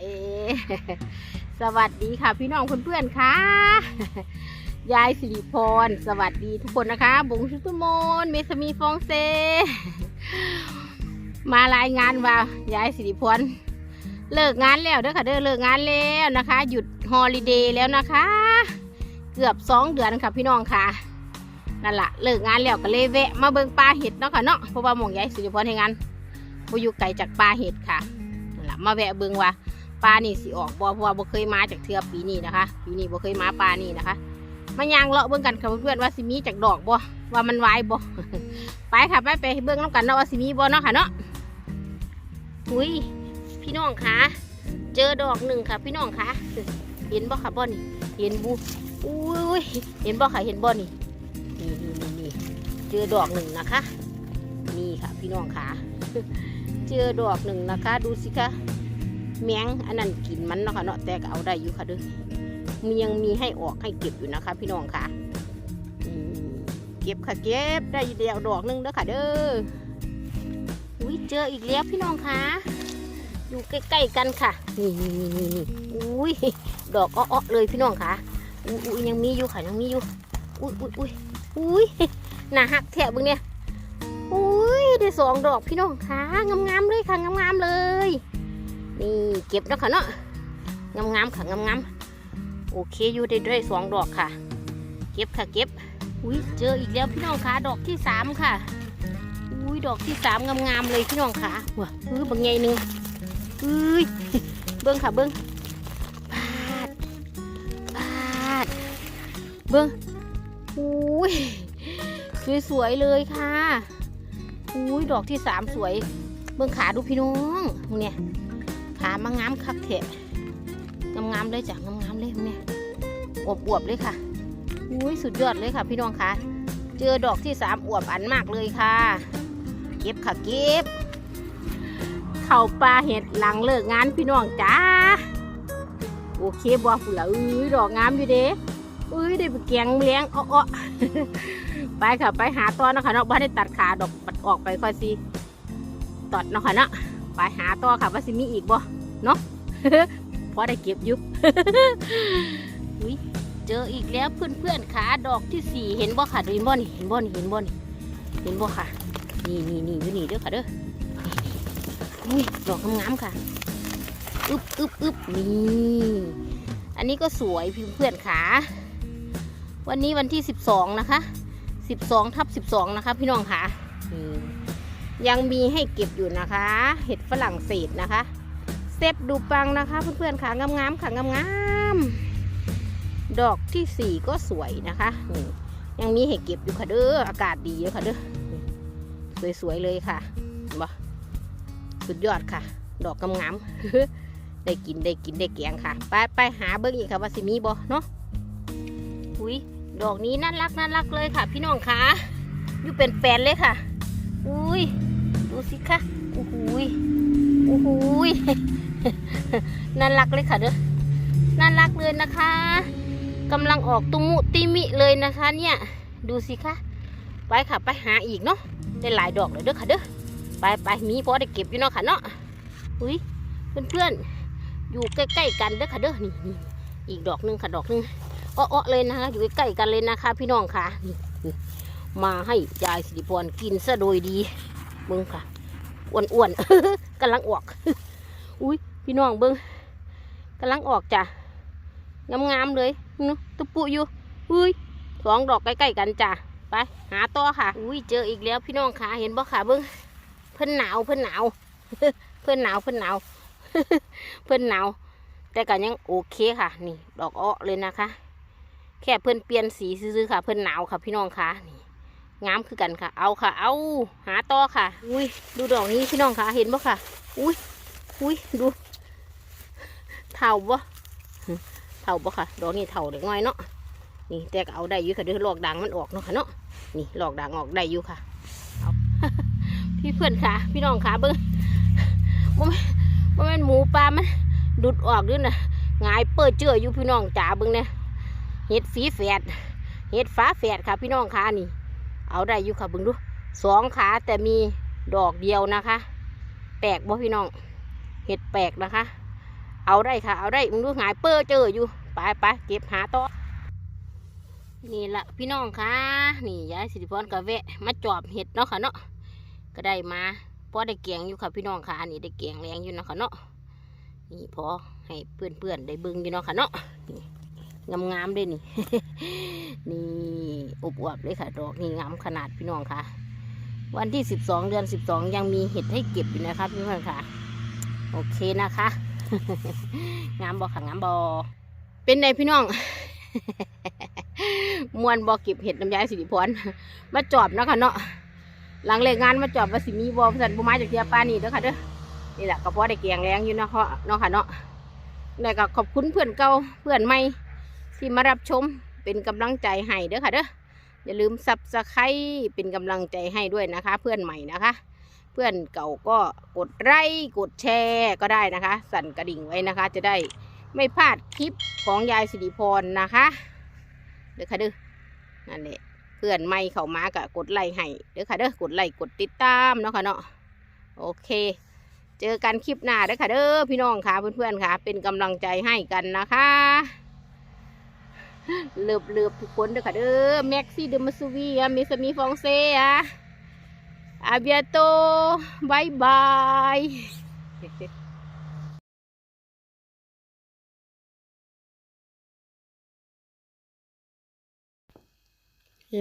เอ สวัสดีค่ะพี่น้องเพื่อนๆค่ะ ยายสิริพร สวัสดีทุกคนนะคะบงชุตุมนเมสมีฟองเซ มารายงานว่ายายสิริพร เลิกงานแล้วเด้อค่ะเด้อเลิกงานแล้วนะคะ หยุดฮอลิเดย์แล้วนะคะ เกือบสองเดือนค่ะพี่น้องค่ะนั่นแหละเลิกงานแล้วก็เลยแวะมาเบิ่งปลาเห็ดเนาะค่ะเนาะเพราะว่าหมองยายสิริพรให้งานบ่อยู่ไกลจากปลาเห็ดค่ะนั่นละมาแวะเบิ่งว่า ปลานี่สิออกบ่เพราะว่าบ่เคยมาจากเทือปีนี้นะคะ ปีนี้บ่เคยมาปลานี่นะคะมายางเลาะเบิ่งกันค่ะเพื่อนๆว่าสิมีจากดอกบ่ว่ามันไหวบ่ไปค่ะไปไปเบิ่งน้ำกันเนาะว่าสิมีบ่เนาะค่ะเนาะอุ้ยพี่น้องคะเจอดอกหนึ่งค่ะ พี่น้องคะเห็นบ่ค่ะบ่นี่เห็นบุอุ้ยเห็นบ่ค่ะเห็นบ่นี่นี่นี่นี่นี่เจอดอกหนึ่งนะคะ นี่ค่ะ พี่น้องคะเจอดอกหนึ่งนะคะ ดูสิคะ แมงอันนั้นกินมันเนาะค่ะเนาะแต่ก็เอาได้อยู่ค่ะเด้อมันยังมีให้ออกให้เก็บอยู่นะคะ พี่น้องค่ะเก็บค่ะเก็บได้เดียวดอกหนึงเด้อค่ะเด้ออุ้ยเจออีกแล้วพี่น้องค่ะอยู่ใกล้ๆกันค่ะนี่นี่นี่นี่อุ้ยดอกอ้อๆเลยพี่น้องค่ะอุ้ยยังมีอยู่ค่ะยังมีอยู่อุ้ยอุ้ยอุ้ยอุ้ยหนาหักแทะบึงเนี่ยอุ้ยได้สองดอกพี่น้องค่ะงามๆเลยค่ะงามๆ เก็บแล้วค่ะเนาะงามๆค่ะงามๆโอเคอยู่ได้ด้วยสองดอกค่ะ เก็บค่ะเก็บอุ้ยเจออีกแล้วพี่น้องคะดอกที่สามค่ะอุ้ยดอกที่สามงามๆเลยพี่น้องค่ะว้าเออบางไงหนึ่งเอ้ยเบิ้งค่ะเบิ้งปาดปาดเบิ้งอุ้ยสวยๆเลยค่ะอุ้ยดอกที่สามสวย เบิ้งขาดูพี่น้องเนี่ย ขามางามคักเถะงามๆเลยจ้ะงามๆเลยเนี่ยอวบๆเลยค่ะอุ้ยสุดยอดเลยค่ะ พี่น้องคะเจอดอกที่สามอวบอันมากเลยค่ะ เก็บค่ะเก็บ เข่าปลาเห็ดหลังเลิกงานพี่น้องจ้าโอเคบอกฝุ่นละเอ้ยดอกงามอยู่เด้เอ้ยได้ไปแกงเลี้ยงอ้อไปค่ะไปหาตอนนะคะเนาะบ้านได้ตัดขาดอกปัดออกไปค่อยสิตอดเนาะค่ะเนาะ ไปหาต่อค่ะว่าสิมีอีกบ่เนาะพอได้เก็บอยุบอุ๊ยเจออีกแล้วเพื่อนๆขาดอกที่สี่เห็นบ่ค่ะเห็นบ่นี่เห็นบ่นี่เห็นบ่นี่เห็นบ่ค่ะ นี่นี่นี่อยู่นี่เด้อค่ะเด้อนี่นี่ดอกงามๆค่ะอึบอึบอึบนี่อันนี้ก็สวยเพื่อนๆขาวันนี้วันที่สิบสองนะคะสิบสองทับสิบสองนะคะ พี่น้องค่ะนี่ ยังมีให้เก็บอยู่นะคะ เห็ดฝรั่งเศสนะคะเซฟดูปังนะคะ เพื่อนๆค่ะงามๆค่ะงามๆดอกที่สี่ก็สวยนะคะนี่ยังมีให้เก็บอยู่ค่ะเด้ออากาศดีอยู่ค่ะเด้อสวยๆเลยค่ะบ่สุดยอดค่ะ ดอกงามๆได้กินได้กินได้แกงค่ะ ไปไปหาเบิ้งอีกค่ะว่าสิมีบ่เนาะอุ้ยดอกนี้น่ารักน่ารักเลยค่ะ พี่น้องค่ะอยู่เป็นแปลนเลยค่ะ อุ้ย สิคะโอ้โหยโอ้โหยน่ารักเลยค่ะเด้อน่ารักเลยนะคะกำลังออกตุมุติมิเลยนะคะเนี่ยดูสิคะไปค่ะไปหาอีกเนาะได้หลายดอกเลยเด้อค่ะเด้อไปไปมีพอได้เก็บอยู่เนาะค่ะเนาะอุ้ยเพื่อนๆอนอยู่ใกล้ๆกันเด้อค่ะเด้อนี่นี่อีกดอกหนึงค่ะดอกหนึงอ้อๆเลยนะคะอยู่ใกล้ๆกันเลยนะคะ พี่น้องค่ะนี่มาให้ยายสิริพรกินซะโดยดี มึงค่ะอ้วนๆกำลังออก อุ้ยพี่น้องเบิ้งกำลังออกจ้ะงามๆเลยนาะตุปุอยู่อุ้ยสองดอกใกล้ๆกันจ้ะไปหาต่อค่ะ อุ้ยเจออีกแล้วพี่น้องค่ะเห็นบ่ค่ะเบิ้งเพิ่นหนาวเพิ่นหนาวเพิ่นหนาวเพิ่นหนาวเพิ่นหนาวแต่ก็ยังโอเคค่ะ นี่ ดอกอ้อเลยนะคะ แค่เพิ่นเปลี่ยนสีซื้อๆค่ะ เพิ่นหนาวค่ะพี่น้องค่ะนี่ งามคือกันค่ะ เอาค่ะ เอาหาต่อค่ะ อุ้ยดูดอกนี้พี่น้องค่ะ เห็นบ่ค่ะ อุ้ยอุ้ยดูเท่าบ่เท่าบ่ค่ะ ดอกนี้เท่าเด็กน้อยเนาะนี่แต่ก็เอาได้อยู่ค่ะเดี๋ยวหลอกด่างมันออกเนาะค่ะเนาะนี่หลอกด่างออกได้อยู่ค่ะเอาพี่เพื่อนค่ะ พี่น้องค่ะเบิ้งบ่แม่นบ่แม่นหมูปลามันดุดออกด้วยนะงายเปิดเจืออยู่พี่น้องจ๋าเบิ้งเนี่ยเห็ดฝีแฝดเห็ดฟ้าแฝดค่ะพี่น้องค่ะนี่ เอาได้อยู่ค่ะเบิ้งดูสองขาแต่มีดอกเดียวนะคะ แปลกบ่พี่น้อง เห็ดแปลกนะคะ เอาได้ค่ะ เอาได้มึงดูหายเปอร์เจออยู่ไปไปเก็บหาต่อนี่ละพี่น้องค่ะนี่ยายสิริพรกับแวะมาจอบเห็ดเนาะค่ะเนาะก็ได้มาพอได้เกียงอยู่ค่ะพี่น้องค่ะอันี่ได้เกียงแรงอยู่เนาะค่ะเนาะนี่พอให้เพื่อนๆได้บิ่งอยู่เนาะค่ะเนาะนี่ งามๆเลยนี่ นี่อวบเลยค่ะ ดอกนี่งามขนาดพี่น้องค่ะ วันที่สิบสองเดือนสิบสองยังมีเห็ดให้เก็บอยู่นะคะพี่เพื่อนค่ะ โอเคนะคะ งามบอค่ะงามบอเป็นไงพี่น้องมวนบอเก็บเห็ดน้ำยายสิริพรมาจอบนะค่ะเนาะหลังเลิกงานมาจอบว่าสิมีบอสันบุมาจากเทียปลานี่เด้อค่ะเด้อนี่แหละก็พอได้เกียงแรงอยู่นะค่ะเนาะค่ะเนาะแล้วก็ขอบคุณเพื่อนเก่าเพื่อนใหม่ ที่มารับชมเป็นกำลังใจให้เด้อค่ะเด้ออย่าลืมซับสไครเป็นกำลังใจให้ด้วยนะคะ เพื่อนใหม่นะคะ เพื่อนเก่าก็กดไลค์กดแชร์ก็ได้นะคะ สั่นกระดิ่งไว้นะคะ จะได้ไม่พลาดคลิปของยายสิริพรนะคะเด้อค่ะเด้อนั่นแหละเพื่อนไม่เข้ามาก็กดไลค์ให้เด้อค่ะเด้อกดไลค์กดติดตามเนาะค่ะเนาะโอเค เจอกันคลิปหน้าเด้อค่ะเด้อพี่น้องค่ะเพื่อนๆค่ะ เป็นกำลังใจให้กันนะคะ เลือบเลือบทุกคนเด้อค่ะเด้อแม็กซี่เดมาซูวีมิสมีฟองเซียอาเบียโตบายบาย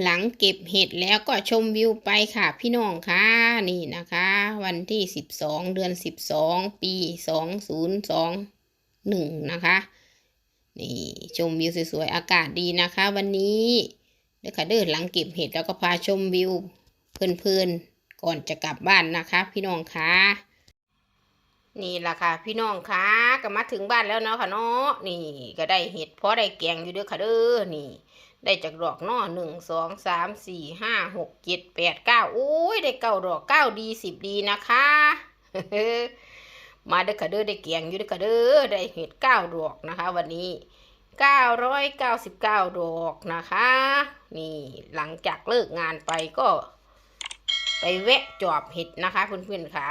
หลังเก็บเห็ดแล้วก็ชมวิวไปค่ะพี่น้องค่ะนี่นะคะ วันที่สิบสองเดือนสิบสองปีสองศูนย์สองหนึ่งนะคะ นี่ชมวิวสวยๆอากาศดีนะคะ วันนี้เด้อค่ะเด้อหลังเก็บเห็ดแล้วก็พาชมวิวเพลินๆก่อนจะกลับบ้านนะคะ พี่น้องคะนี่แหละค่ะ พี่น้องคะก็มาถึงบ้านแล้วเนาะค่ะเนาะนี่ก็ได้เห็ดเพราะได้แกงอยู่เด้อค่ะเด้อนี่ ได้จากดอกนอหนึ่งสองสามสี่ห้าหกเจ็ดแปดเก้าโอ้ยได้เก้าดอกเก้าดีสิบดีนะคะ มาเด้อค่ะเด้อได้เกียงอยู่เด้อค่ะเด้อได้เห็ดเก้าดอกนะคะ วันนี้เก้าร้อยเก้าสิบเก้าดอกนะคะ นี่หลังจากเลิกงานไปก็ ไปแวะจอบเห็ดนะคะเพื่อนๆค่ะ